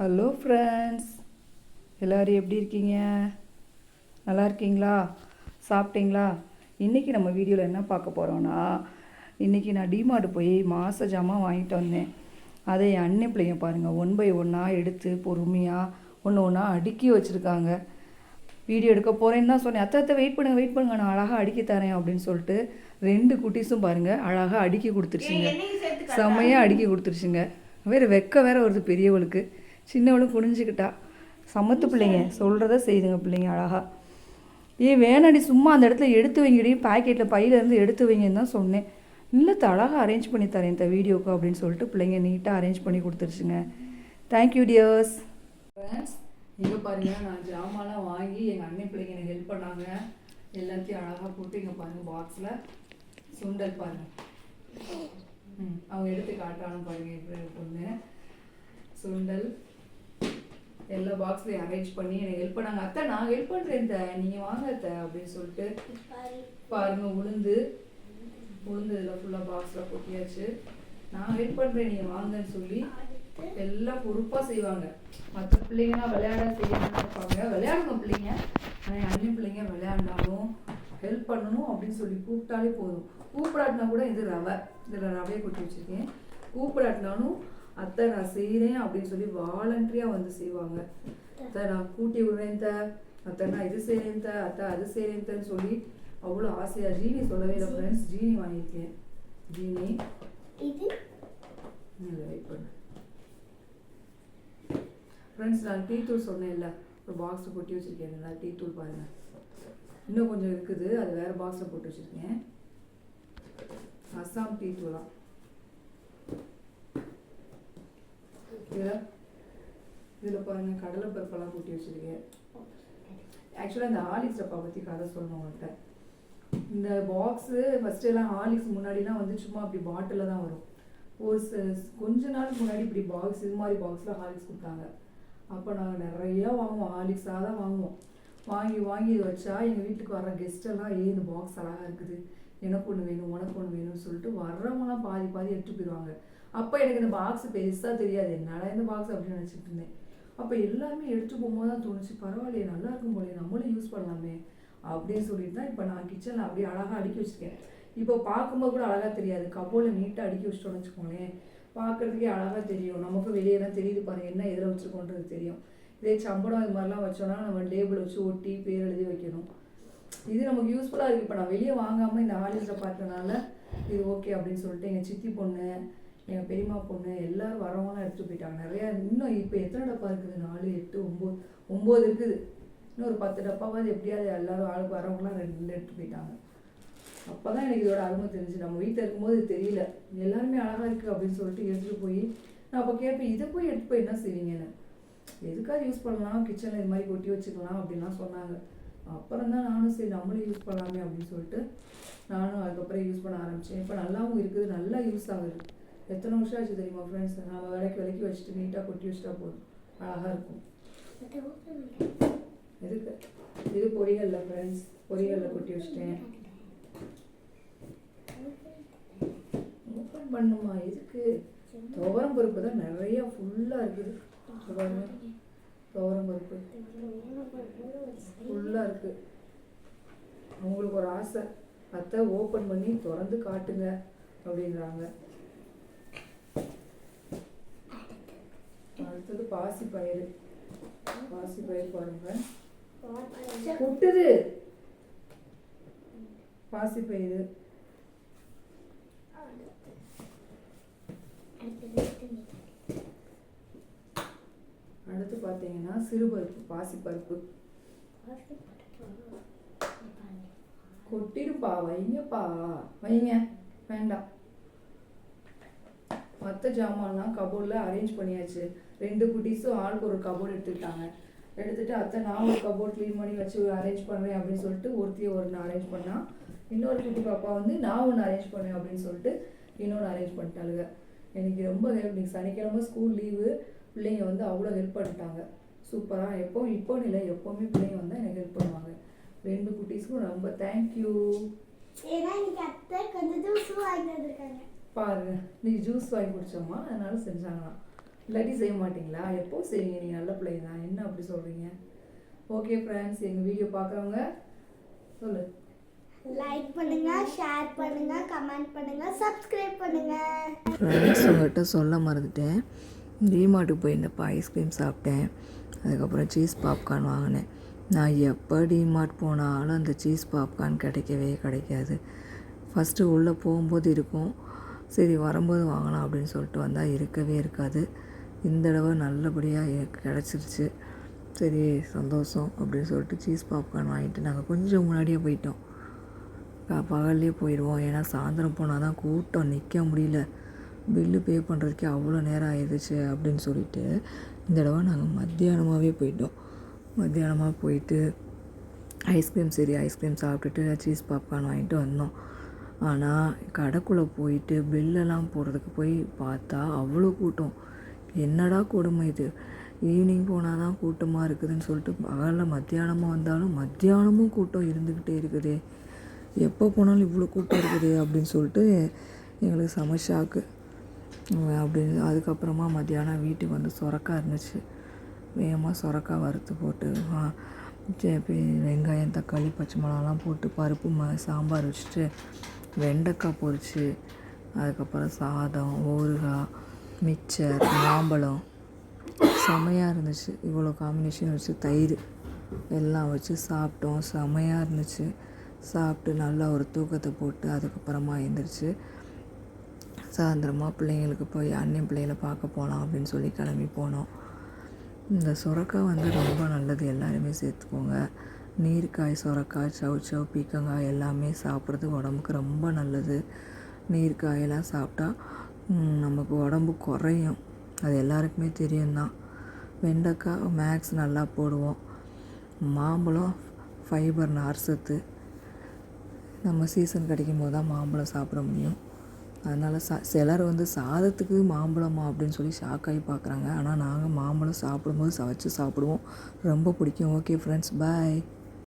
Hello friends எல்லோரும் எப்படி இருக்கீங்க? நல்லா இருக்கீங்களா? சாப்பிட்டீங்களா? இன்றைக்கி நம்ம வீடியோவில் என்ன பார்க்க போகிறோன்னா இன்றைக்கி நான் டிமார்ட் போய் மாத ஜாமான் வாங்கிட்டு வந்தேன். அதை என் அண்ணன் பிள்ளைங்க பாருங்கள் ஒன் பை ஒன்னாக எடுத்து பொறுமையாக ஒன்று ஒன்றா அடுக்கி வச்சுருக்காங்க. வீடியோ எடுக்க போகிறேன்னு தான் சொன்னேன். அத்தை அத்தை வெயிட் பண்ணுங்க வெயிட் பண்ணுங்க. நான் அழகாக அடுக்கி தரேன் அப்படின்னு சொல்லிட்டு ரெண்டு குட்டீஸும் பாருங்கள் அழகாக அடுக்கி கொடுத்துருச்சுங்க. செம்மையாக அடுக்கி கொடுத்துருச்சுங்க. வேறு வெக்க வேற வருது பெரியவளுக்கு. சின்னவளும் குனிஞ்சுக்கிட்டா சமத்து பிள்ளைங்க சொல்கிறத செய்துங்க பிள்ளைங்க அழகா. ஏ வேணாடி சும்மா அந்த இடத்துல எடுத்து வைங்கடி பாக்கெட்டில் பையிலேருந்து எடுத்து வைங்கன்னு தான் சொன்னேன். இல்லை அழகாக அரேஞ்ச் பண்ணி தரேன் இந்த வீடியோக்கு அப்படின்னு சொல்லிட்டு பிள்ளைங்க நீட்டாக அரேஞ்ச் பண்ணி கொடுத்துருச்சுங்க. தேங்க்யூ டியர்ஸ் ஃப்ரெண்ட்ஸ் இங்கே பாருங்க நான் ஜாமான்லாம் வாங்கி எங்கள் அண்ணன் பிள்ளைங்க எனக்கு ஹெல்ப் பண்ணாங்க. எல்லாத்தையும் அழகாக போட்டு இங்கே பாருங்கள் பாக்ஸில் சுண்டல் பாருங்கள் அவங்க எடுத்து காட்டுறாங்க பாருங்க பொண்ணு. சுண்டல் எல்லா பாக்ஸ்லையும் அரேஞ்ச் பண்ணி எனக்கு ஹெல்ப் பண்ணாங்க. அத்தை நான் ஹெல்ப் பண்ணுறேன் இந்த நீங்கள் வாங்க அத்தை அப்படின்னு சொல்லிட்டு பாருங்க உளுந்து. உளுந்து இதில் ஃபுல்லாக பாக்ஸில் கொட்டியாச்சு. நான் ஹெல்ப் பண்ணுறேன் நீங்கள் வாங்கன்னு சொல்லி எல்லாம் பொறுப்பாக செய்வாங்க. மற்ற பிள்ளைங்கலாம் விளையாட செய்யணும்னு நினைப்பாங்க. விளையாடுங்க பிள்ளைங்க. ஆனால் என் அண்ணன் பிள்ளைங்க விளையாண்டாலும் ஹெல்ப் பண்ணணும் அப்படின்னு சொல்லி கூப்பிட்டாலே போதும். கூப்பிடாட்டினா கூட இது ரவை. இதில் ரவையை கொட்டி வச்சுருக்கேன். கூப்பிடாட்டினாலும் அத்தை நான் செய்கிறேன் அப்படின்னு சொல்லி வாலண்டரியாக வந்து செய்வாங்க. அத்தை நான் கூட்டி விடுறேன் த அத்தை நான் இது செய்கிறேன் த அத்தை அது செய்கிறேன் தன்னு சொல்லி அவ்வளோ ஆசையாக ஜீனி சொல்லவே இல்லை ஃப்ரெண்ட்ஸ் ஜீனி வாங்கியிருக்கேன். ஜீனி. இல்லை வெயிட் பண்ணு. ஃப்ரெண்ட்ஸ் நான் டீ தூள் சொன்னேன்ல. ஒரு பாக்ஸில் போட்டு வச்சுருக்கேன். டீ தூள் பாருங்கள் இன்னும் கொஞ்சம் இருக்குது. அது வேறு பாக்ஸில் போட்டு வச்சுருக்கேன். அஸ்ஸாம் டீ தூளா? இதில் இதில் பாருங்கள் கடலை பருப்பெல்லாம் கூட்டி வச்சுருக்கேன். ஆக்சுவலாக இந்த ஹாலிக்ஸ் டப்பா பற்றி கதை சொல்லணும் உங்கள்கிட்ட இந்த பாக்ஸு ஃபஸ்ட்டு எல்லாம் ஹாலிக்ஸ் முன்னாடிலாம் வந்து சும்மா அப்படி பாட்டிலில் தான் வரும். ஒரு ச- கொஞ்ச நாளுக்கு முன்னாடி இப்படி பாக்ஸ் இது மாதிரி பாக்ஸில் ஹாலிக்ஸ் கொடுத்தாங்க. அப்போ நாங்கள் நிறையா வாங்குவோம் ஹாலிக்ஸாக தான் வாங்குவோம். வாங்கி வாங்கி இதை வச்சா எங்கள் வீட்டுக்கு வர கெஸ்ட்டெல்லாம் ஏ இந்த பாக்ஸ் அழகாக இருக்குது. எனக்கு ஒன்று வேணும் உனக்கு ஒன்று வேணும்னு சொல்லிட்டு வர்றவங்களாம் பாதி பாதி எடுத்துட்டு போயிடுவாங்க அப்போ எனக்கு இந்த பாக்ஸ் பெருசாக தெரியாது. என்னால் இந்த பாக்ஸ் அப்படின்னு நினச்சிட்டு இருந்தேன். அப்போ எல்லாமே எடுத்து போகும்போது தான் தோணுச்சு பரவாயில்லையே நல்லா இருக்கும் போலயே நம்மளும் யூஸ் பண்ணலாமே அப்படின்னு சொல்லிட்டு தான் இப்போ நான் கிச்சனில் அப்படியே அழகாக அடுக்கி வச்சிருக்கேன். இப்போ பார்க்கும்போது கூட அழகாக தெரியாது. கபோர்டில் நீட்டாக அடுக்கி வச்சிட்டோம்னு வச்சுக்கோங்களேன். பார்க்குறதுக்கே அழகாக தெரியும். நமக்கு வெளியே தான் தெரியுது பாருங்க என்ன எதில் வச்சுருக்கோன்றது தெரியும். இதே சம்பளம் இது மாதிரிலாம் வச்சோன்னா நம்ம லேபிள் வச்சு ஒட்டி பேர் எழுதி வைக்கணும். இது நமக்கு யூஸ்ஃபுல்லாக இருக்குது இப்போ நான் வெளியே வாங்காமல் இந்த ஆலிஸில் பார்த்தனால இது ஓகே அப்படின்னு சொல்லிட்டு எங்கள் சித்தி பொண்ணு எங்கள் பெரியம்மா பொண்ணு எல்லோரும் வரவங்களாம் எடுத்துகிட்டு போயிட்டாங்க. நிறையா இன்னும் இப்போ எத்தனை டப்பா இருக்குது? நாலு எட்டு ஒம்பது ஒம்பது இருக்குது. இன்னும் ஒரு பத்து டப்பாவது எப்படியாவது எல்லோரும் ஆளுக்கு வரவங்களாம் ரெண்டு எடுத்துகிட்டு போயிட்டாங்க. அப்போ தான் எனக்கு இதோட அருமை தெரிஞ்சு நம்ம வீட்டில் இருக்கும்போது தெரியல. எல்லாருமே அழகாக இருக்குது அப்படின்னு சொல்லிட்டு எடுத்துகிட்டு போய் நான் அப்போ கேட்பேன் இதை போய் எடுத்து போய் என்ன செய்வீங்கன்னு? எதுக்காக யூஸ் பண்ணலாம்? கிச்சனில் இது மாதிரி கொட்டி வச்சுக்கலாம் அப்படின்லாம் சொன்னாங்க. அப்புறம் தான் நானும் சரி நம்மளும் யூஸ் பண்ணலாமே அப்படின்னு சொல்லிட்டு நானும் அதுக்கப்புறம் யூஸ் பண்ண ஆரம்பித்தேன் இப்போ நல்லாவும் இருக்குது. நல்லா யூஸ் ஆகுது. எத்தனை வருஷம் ஆச்சு தெரியுமா ஃப்ரெண்ட்ஸ் நம்ம விலைக்கு விலைக்கு வச்சுட்டு நீட்டாக கொட்டி வச்சுட்டா போதும். அழகாக இருக்கும். எதுக்கு? இது பொரியல்ல ஃப்ரெண்ட்ஸ் பொரியல்ல கொட்டி வச்சுட்டேன். ஓப்பன் பண்ணுமா? எதுக்கு? துவரம் பருப்பு தான் நிறைய ஃபுல்லாக இருக்குது. பாருங்க. துவரம் பருப்பு. ஃபுல்லாக இருக்குது அவங்களுக்கு ஒரு ஆசை. அத்தை ஓப்பன் பண்ணி திறந்து காட்டுங்க அப்படின்றாங்க. அடுத்தது பாசி பயிறு. பாசி பயிர் பாருங்க. கொட்டுது பாசி பயிறு. அடுத்து பார்த்தீங்கன்னா சிறுபருப்பு பாசி பருப்பு. கொட்டிருப்பா வைங்கப்பா வைங்க வேண்டாம். மற்ற ஜாமான்லாம் கபோர்டில் அரேஞ்ச் பண்ணியாச்சு. ரெண்டு குட்டீஸும் ஆளுக்கு ஒரு கபோர்டு எடுத்துக்கிட்டாங்க. எடுத்துகிட்டு அத்தை நான் ஒரு கபோர்ட் க்ளீன் பண்ணி வச்சு அரேஞ்ச் பண்ணுறேன் அப்படின்னு சொல்லிட்டு ஒருத்தையும் ஒன்று அரேஞ்ச் பண்ணால் இன்னொரு குட்டி பாப்பா வந்து நான் ஒன்று அரேஞ்ச் பண்ணேன் அப்படின்னு சொல்லிட்டு இன்னொன்று அரேஞ்ச் பண்ணிட்டாளுங்க. எனக்கு ரொம்ப ஹெல்ப் இன்னைக்கு சனிக்கிழமை ஸ்கூல் லீவு பிள்ளைங்க வந்து அவ்வளோ ஹெல்ப் பண்ணிட்டாங்க. சூப்பராக எப்போ இப்போ இல்லை எப்போவுமே பிள்ளைங்க வந்தால் எனக்கு ஹெல்ப் பண்ணுவாங்க. ரெண்டு குட்டீஸ்க்கும் ரொம்ப தேங்க்யூ ஏன்னா இன்னைக்கு அத்தை கொஞ்சம் ஜூஸ் வாங்கிட்டு வந்திருக்காங்க. பாருங்க நீ ஜூஸ் வாங்கி குடிச்சோமா? அதனால செஞ்சாங்களாம். இல்லாட்டி செய்ய மாட்டீங்களா? எப்போ செய்வீங்க? நீங்கள் நல்ல பிள்ளைங்க தான். என்ன அப்படி சொல்கிறீங்க ஓகே ஃப்ரெண்ட்ஸ் எங்கள் வீடியோ பார்க்குறவங்க சொல்லு. லைக் பண்ணுங்க ஷேர் பண்ணுங்க கமெண்ட் பண்ணுங்க சப்ஸ்கிரைப் பண்ணுங்க. ஃப்ரெண்ட்ஸ் உங்கள்கிட்ட சொல்ல மறந்துட்டேன். டிமார்ட்டுக்கு போயிருந்தப்போ ஐஸ்கிரீம் சாப்பிட்டேன். அதுக்கப்புறம் சீஸ் பாப்கார்ன் வாங்கினேன். நான் எப்போ டிமார்ட் போனாலும் அந்த சீஸ் பாப்கார்ன் கிடைக்கவே கிடைக்காது. ஃபஸ்ட்டு உள்ளே போகும்போது இருக்கும். சரி வரும்போது வாங்கலாம் அப்படின்னு சொல்லிட்டு வந்தால் இருக்கவே இருக்காது. இந்த தடவை நல்லபடியாக கிடச்சிருச்சு. சரி சந்தோஷம் அப்படின்னு சொல்லிட்டு சீஸ் பாப்கார்ன் வாங்கிட்டு நாங்கள் கொஞ்சம் முன்னாடியே போயிட்டோம். பகல்லே போயிடுவோம். ஏன்னா சாயந்தரம் போனால் தான் கூட்டம் நிற்க முடியல. பில்லு பே பண்ணுறதுக்கே அவ்வளோ நேரம் ஆயிடுச்சு அப்படின்னு சொல்லிட்டு இந்த தடவை நாங்கள் மத்தியானமாகவே போயிட்டோம். மத்தியானமாக போயிட்டு ஐஸ்கிரீம் சரி ஐஸ்கிரீம் சாப்பிட்டுட்டு சீஸ் பாப்கார்ன் வாங்கிட்டு வந்தோம். ஆனால் கடைக்குள்ளே போயிட்டு பில்லெல்லாம் போடுறதுக்கு போய் பார்த்தா அவ்வளோ கூட்டம். என்னடா கொடுமை இது? ஈவினிங் போனால் தான் கூட்டமாக இருக்குதுன்னு சொல்லிட்டு பகலில் மத்தியானமாக வந்தாலும் மத்தியானமும் கூட்டம் இருந்துக்கிட்டே இருக்குதே. எப்போ போனாலும் இவ்வளோ கூட்டம் இருக்குது அப்படின்னு சொல்லிட்டு எங்களுக்கு செம ஷாக்கு அப்படின்னு அதுக்கப்புறமா மத்தியானம் வீட்டுக்கு வந்து சொரக்கா இருந்துச்சு. வேகமாக சுரக்கா வறுத்து போட்டு வெங்காயம் தக்காளி பச்சை மிளகாலாம் போட்டு பருப்பு ம சாம்பார் வச்சுட்டு வெண்டைக்காய் பொரிச்சு அதுக்கப்புறம் சாதம் ஊறுகாய் மிச்சர் மாம்பழம். செமையாக இருந்துச்சு. இவ்வளோ காம்பினேஷன் வச்சு தயிர் எல்லாம் வச்சு சாப்பிட்டோம். செமையாக இருந்துச்சு. சாப்பிட்டு நல்லா ஒரு தூக்கத்தை போட்டு அதுக்கப்புறமா எழுந்திரிச்சு சாயந்தரமாக பிள்ளைங்களுக்கு போய் அண்ணன் பிள்ளைகளை பார்க்க போகலாம் அப்படின்னு சொல்லி கிளம்பி போனோம். இந்த சுரக்காய் வந்து ரொம்ப நல்லது. எல்லாருமே சேர்த்துக்கோங்க. நீர்க்காய் சுரக்காய் சவு சவு பீக்கங்காய் எல்லாமே சாப்பிட்றது உடம்புக்கு ரொம்ப நல்லது. நீர்க்காயெல்லாம் சாப்பிட்டா நமக்கு உடம்பு குறையும். அது எல்லாருக்குமே தெரியும் தான் வெண்டைக்காய் மேக்ஸ் நல்லா போடுவோம். மாம்பழம் ஃபைபர் நார் சத்து நம்ம சீசன் கிடைக்கும் போது தான் மாம்பழம் சாப்பிட முடியும். அதனால் சா சிலர் வந்து சாதத்துக்கு மாம்பழமா அப்படின்னு சொல்லி ஷாக் ஆகி பார்க்குறாங்க. ஆனால் நாங்கள் மாம்பழம் சாப்பிடும்போது சவைச்சு சாப்பிடுவோம். ரொம்ப பிடிக்கும். Okay friends bye